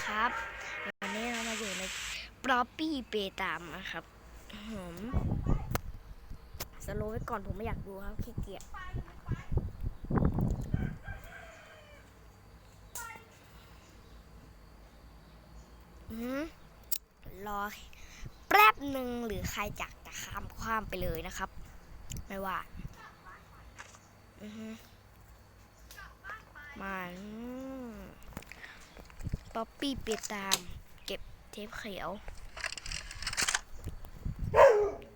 ครับ วันนี้เรามาอยู่ในปรอปี้เปตามนะครับผมสโลไว้ก่อนผมไม่อยากดูครับขี้เกียจรอแป๊บหนึ่งหรือใครจักจะข้ามความไปเลยนะครับ ไม่ว่าอือมา ป๊อปปี้เปียตาม เก็บเทปเขียว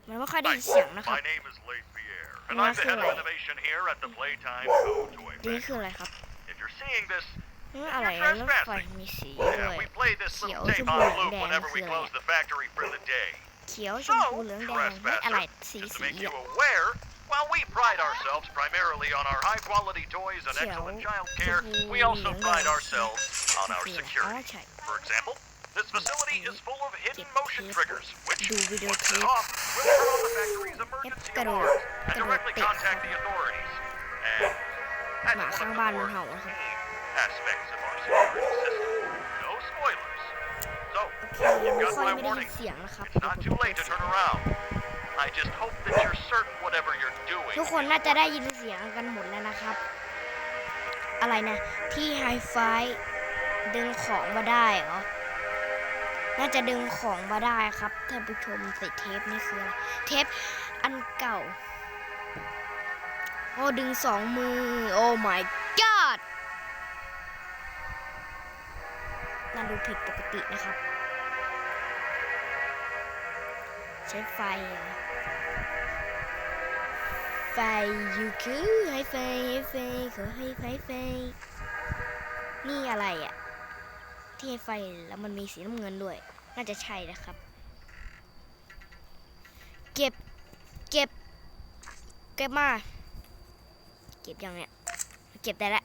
มันไม่ค่อยได้ยินเสียงนะครับ My name is Leith Pierre, and Well, I'm the head of that's all right. innovation here at the Playtime Co. Toy นี่คือ Factory. อะไรครับ If you're seeing this, นี่อะไรอะรถไฟมีสีด้ว yeah, ย we play this little Chiều, tape chứ on buồn loop đèn whenever we kìa. close the factory for the day. เขียวชม So, พูเหลืองแดงไม่อะไร trespasser, สี just to สี make you อะ aware, While we pride ourselves primarily on our high-quality toys and excellent child care, we also pride ourselves on our security. For example, this facility is full of hidden motion triggers, which, once set off, will turn on the factory's emergency alarms and directly contact the authorities. And that's one of the more aspects of our security system. No spoilers. So, you've got my warning. It's not too late to turn around. I just hope that you're certain whatever you're doing. ทุกคนน่าจะได้ยินเสียงกันหมดแล้วนะครับ อะไรนะ ที่ไฮไฟดึงของมาได้เหรอ น่าจะดึงของมาได้ครับท่านผู้ชมใส่เทปนี่คืออะไร เทปอันเก่า โอ้ดึงสองมือ โอ้ my god น่าดูผิดปกตินะครับ ใช้ไฟเหรอ ไฟยูคือให้ไฟให้ไฟขอให้ไฟไฟนี่อะไรอะ่ะ ที่ให้ไฟแล้วมันมีสีน้ำเงินด้วย น่าจะใช่นะครับ เก็บ เก็บ เก็บมา เก็บยังเนี่ย เก็บได้ล้ว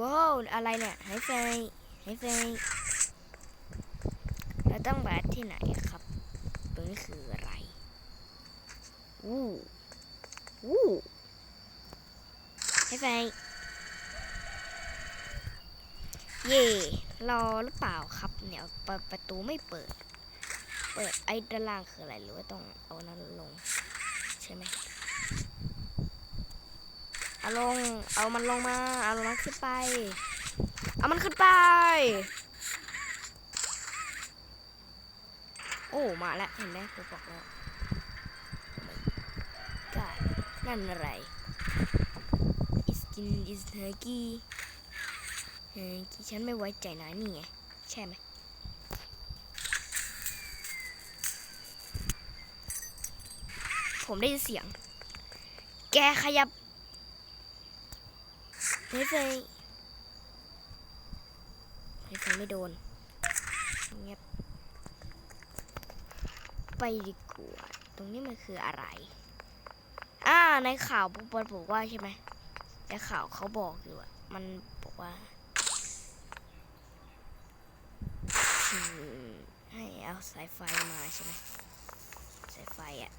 ว้าวอะไรเนี่ยให้ไฟให้ไฟเราต้องไปที่ไหนครับ ตรงนี้คืออะไร อู้ อู้ให้ไฟเย่รอหรือเปล่าครับเนี่ยปประตูไม่เปิด เปิดไอ้ด้านล่างคืออะไรหรือว่าต้องเอานั้นลง ใช่ไหมเอาลงเอามันลงมา เอามันขึ้นไป เอามันขึ้นไป โอ้มาแล้วเห็นไหมผมบอกแล้วกา นั่นอะไร is in is huggy เฮ้ฉันไม่ไว้ใจนายนี่ไง ใช่ไหมผมได้ยินเสียง แกขยับไม่เฟยไม่เฟยไม่โดนเงียบไปดีกว่า ตรงนี้มันคืออะไร ในข่าวบมันบอกว่าใช่ไหมในข่าวเขาบอกอยู่อะมันบอกว่าให้เอาสายไฟมาใช่ไหมสายไฟอะ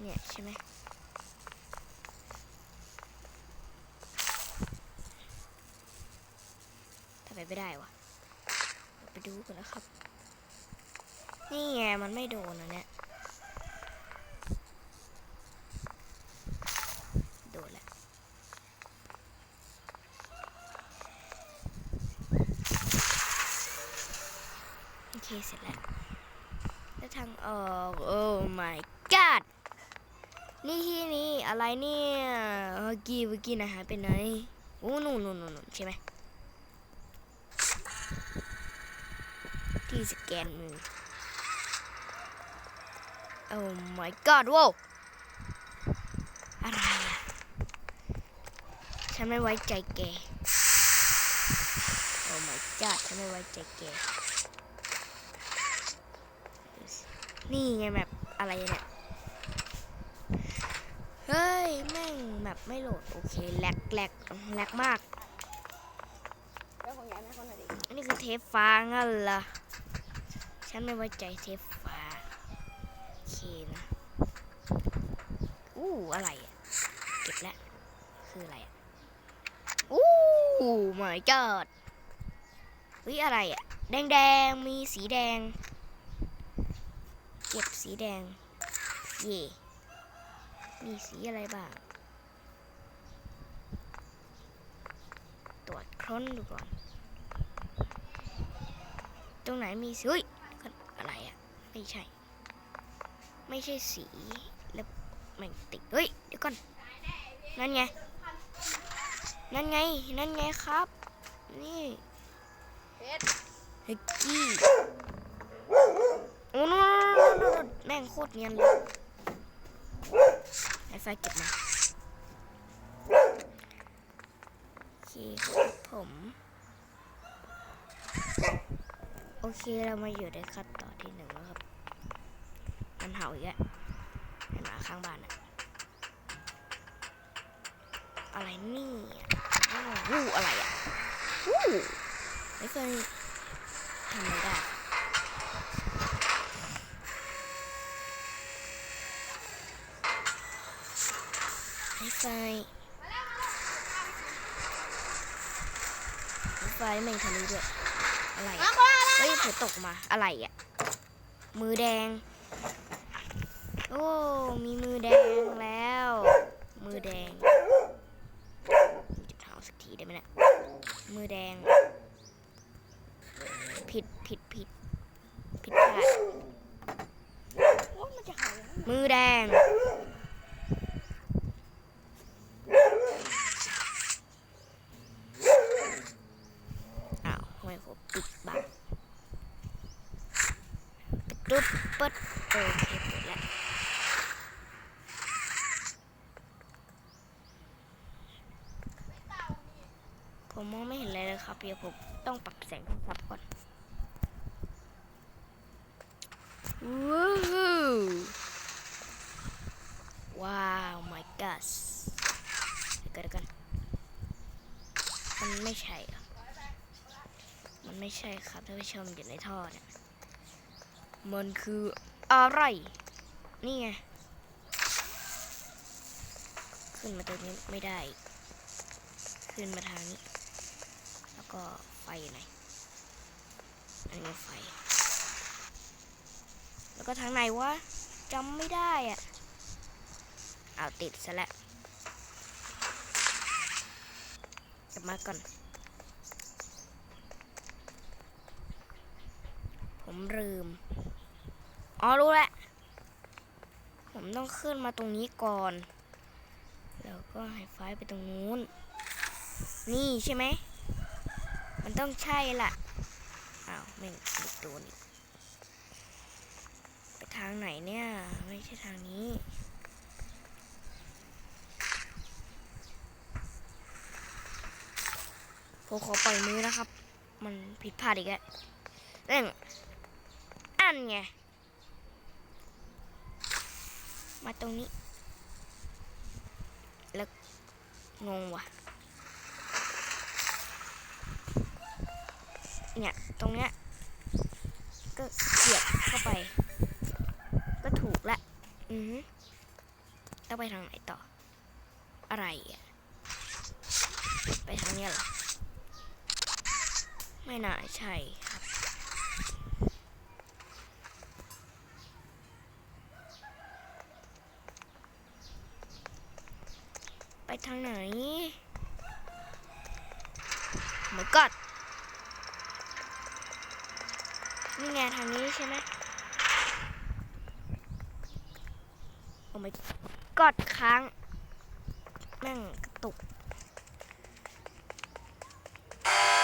เนี่ยใช่ไหมทำไมไม่ได้วะไปดูกันนะครับ นี่ไงมันไม่โดนนะเนี่ย โดนแล้ว โอเค เสร็จแล้ว แล้วทางออกโอ้ my god นี่ที่นี่ อะไรเนี่ยเมื่อกี้เมื่อกี้นะหายไปไหนโอ้นู่นนู่นนู่นนุนใช่ไหมที่สแกนมือโอ้ my god ว้าวอะไรอะฉันไม่ไว้ใจแกโอ้ my god ฉันไม่ไว้ใจแกนี่ไงแบบอะไรเนี่ย ยแม่งแบบไม่โหลด โอเคแหลกแหลกแหลกมากอันนี้คือเทปฟ้างั้นเหรอฉันไม่ไว้ใจเทปฟ้าโอเคนะอู้อะไรอะเก็บแล้วคืออะไรอะอู้ my god เฮ้ยอะไรอะแดงแดงๆมีสีแดง เก็บสีแดง เย่ มีสีอะไรบ้าง ตรวจค้นดูก่อน ตรงไหนมีสีเฮ้ยก่อนอะไรอะไม่ใช่ ไม่ใช่สีแล้วแม่งติดเฮ้ย เดี๋ยวก่อน นั่นไง นั่นไง นั่นไงครับ นี่เฮกกี้ โอ้โนแม่งโคตรเนียนเลย ไอไฟเก็บมาโอเคครับผม โอเคเรามาอยู่ในขั้นตอนที่หนึ่งแล้วครับ มันเห่าอีกแล้วไอหมาข้างบ้านอะอะไรนี่อู้อะไรอะวู้ไม่เคยทำไม่ได้ ไฟไฟไม่ทะลุด้วยอะไรเฮ้ยเผลอตกมาอะไรอะ มือแดง โอ้ มีมือแดงแล้ว มือแดงจุดเท้าสักทีได้ไหมเนี่ยมือแดง ผิดผิดผิดผิดพลาดมือแดง อ้าวทำไมผมปิดบังปิดปุ๊บเปิดโอเคเปิดแล้ว ผมมองไม่เห็นอะไรเลยครับเดี๋ยวผมต้องปรับแสงโทรศัพท์ก่อนว้าวว้าว my god เดี๋ยวกันเดี๋ยวกัน มันไม่ใช่เหรอมันไม่ใช่ครับท่านผู้ชมอยู่ในท่อเนี่ยมันคืออะไร นี่ไง ขึ้นมาตรงนี้ไม่ได้ ขึ้นมาทางนี้แล้ว ก็ไฟอยู่ไหนอันนี้ไฟ แล้วก็ทางไหนวะจำไม่ได้อะเอาติดซะแล้วกลับมาก่อน ผมลืม อ๋อ รู้แล้ว ผมต้องขึ้นมาตรงนี้ก่อน แล้วก็ให้ไฟไปตรงนู้น นี่ใช่ไหม มันต้องใช่ละอ้าวไม่งติดตัวนี่ไปทางไหนเนี่ย ไม่ใช่ทางนี้ผมขอปล่อยมือนะครับ มันผิดพลาดอีกแล้วเร่งอันไง มาตรงนี้ แล้วงงว่ะ เนี่ย ตรงเนี้ย ก็เสียบเข้าไป ก็ถูกละ อือฮึแล้วไปทางไหนต่อ อะไรอะ ไปทางเนี้ยเหรอ ไม่น่าใช่ครับไปทางไหนม y god นี่ไงทางนี้ใช่ไหมโอ้ my god ค้างแม่งกระตุก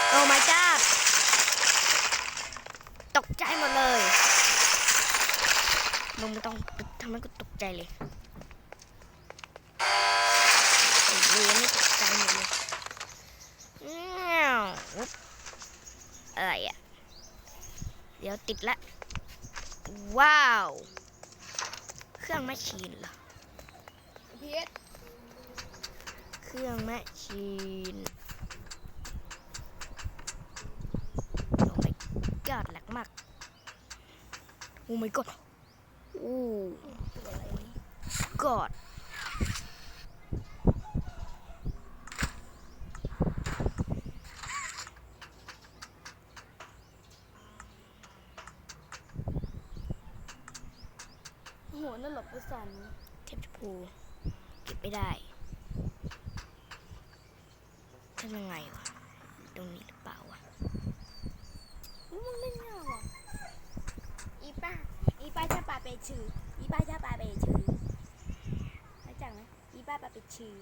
โอ้ไม่จ้าตกใจหมดเลยมึงไม่ต้องทำให้กูตกใจเลยไอ้เวรนี่ตกใจหมดเลยเงี้ยวอุ๊บอะไรอะ เดี๋ยว ติดละ ว้าว เครื่องแมชชีนเหรอเพชรเครื่องแมชชีนโอ้ my god แหลกมาก โอ้ my god โอ้ god ม กับอุสันเทพชมพูเก็บไม่ได้ทำยังไงวะตรงนี้หรือเปล่าวะอุ๊ยมันเล่นยากว่ะอีป้าอีป้าชาปาเปชื่ออีป้าชาปาเปชื่อรู้จักไหมอีป้าปาเปชื่อ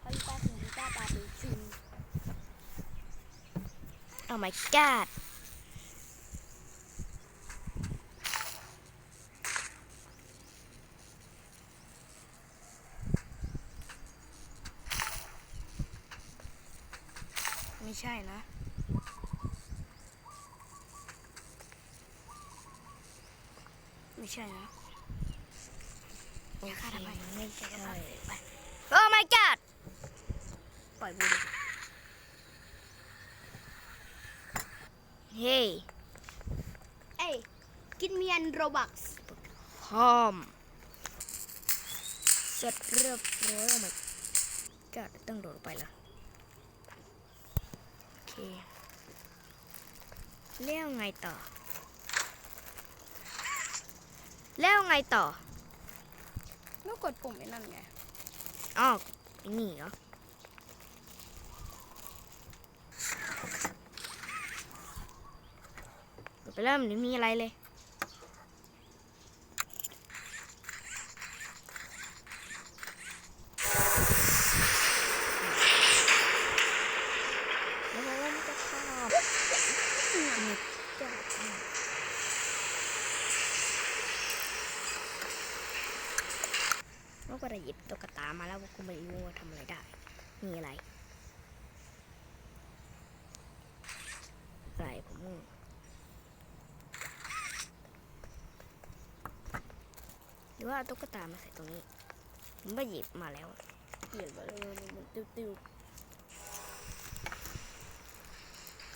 เพราะอีป้าถึงอีป้าปาเปชื่อเอา my god ไม่ใช่นะไม่ใช่นะอย่าฆ่าทำไมไม่ใช่ไปโอ้ my god ปล่อยกูดิเฮ้ยเอ้ยกินเมียนโรบักส์พร้อมเสร็จเรียบร้อยโอ้ my god ต้องโดดลงไปแล้วโอ เคแล้วไงต่อ แล้วไงต่อแล้วกดปุ่มไอ้นั่นไงอ้าวไอ้นี่เหรอเดี๋ยวไปเริ่มไม่มีอะไรเลย แล้วมันจะชอบนี่จะ แล้วก็ได้หยิบตุ๊กตามาแล้วกูไม่รู้ว่าทำอะไรได้ มีอะไร อะไรผมงงหรือว่าตุ๊กตามาใส่ตรงนี้ ผมไปหยิบมาแล้วเขียนไว้เลยมันติ้วๆ